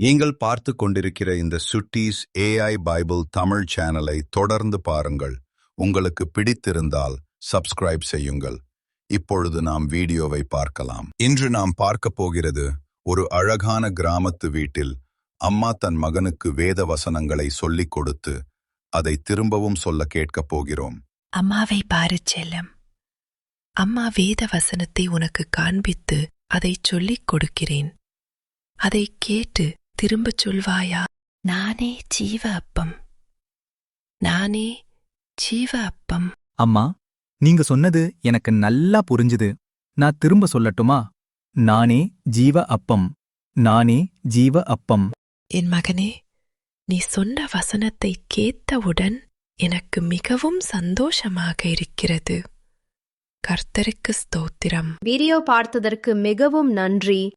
நீங்கள் பார்த்து கொண்டிருக்கிற இந்த சுட்டீஸ் ஏஐ பைபிள் தமிழ் சேனலை தொடர்ந்து பாருங்கள். உங்களுக்கு பிடித்திருந்தால் சப்ஸ்கிரைப் செய்யுங்கள். இப்பொழுது நாம் வீடியோவை பார்க்கலாம். இன்று நாம் பார்க்க போகிறது ஒரு அழகான கிராமத்து வீட்டில் அம்மா தன் மகனுக்கு வேத வசனங்களை சொல்லிக் கொடுத்து அதை திரும்பவும் சொல்ல கேட்கப் போகிறோம். அம்மாவை பாரு செல்லம். அம்மா வேத வசனத்தை உனக்கு காண்பித்து அதை சொல்லிக் கொடுக்கிறேன். அதை கேட்டு திரும்பச் சொல்வாயா? நானே ஜீவ அப்பம். நானே ஜீவ அப்பம். அம்மா நீங்க சொன்னது எனக்கு நல்லா புரிஞ்சுது. நான் திரும்ப சொல்லட்டுமா? நானே ஜீவ அப்பம். நானே ஜீவ அப்பம். என் மகனே நீ சொன்ன வசனத்தை கேட்டவுடன் எனக்கு மிகவும் சந்தோஷமாக இருக்கிறது. கர்த்தருக்கு ஸ்தோத்திரம். வீடியோ பார்த்ததற்கு மிகவும் நன்றி.